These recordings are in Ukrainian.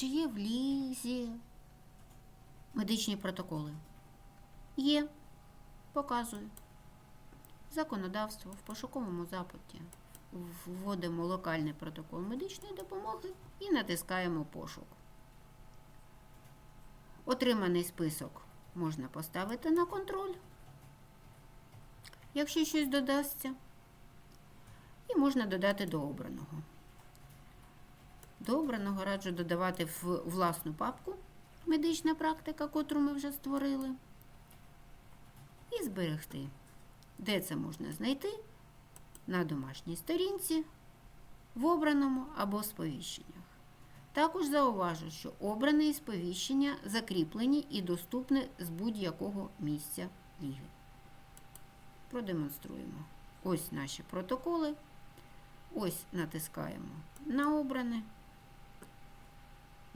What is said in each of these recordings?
Чи є в лізі медичні протоколи? Є. Показую. Законодавство в пошуковому запиті. Вводимо локальний протокол медичної допомоги і натискаємо пошук. Отриманий список можна поставити на контроль, якщо щось додасться. І можна додати до обраного. До обраного раджу додавати в власну папку медична практика, котру ми вже створили, і зберегти. Де це можна знайти? На домашній сторінці, в обраному або сповіщеннях. Також зауважу, що обрані сповіщення закріплені і доступні з будь-якого місця ліги. Продемонструємо. Ось наші протоколи. Ось натискаємо на обране.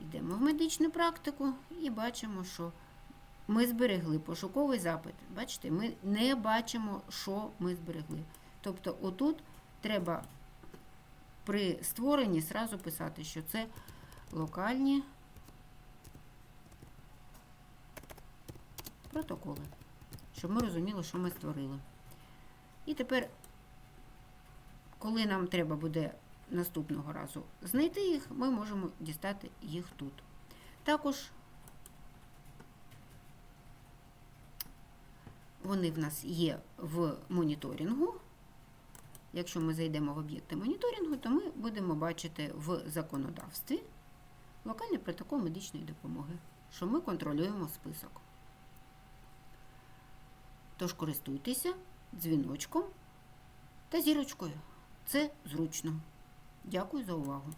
Йдемо в медичну практику і бачимо, що ми зберегли пошуковий запит. Бачите, ми не бачимо, що ми зберегли. Тобто, отут треба при створенні сразу писати, що це локальні протоколи, щоб ми розуміли, що ми створили. І тепер, коли нам треба буде наступного разу знайти їх, ми можемо дістати їх тут. Також вони в нас є в моніторингу. Якщо ми зайдемо в об'єкти моніторингу, то ми будемо бачити в законодавстві локальний протокол медичної допомоги, що ми контролюємо список. Тож користуйтеся дзвіночком та зірочкою. Це зручно. Дякую за увагу.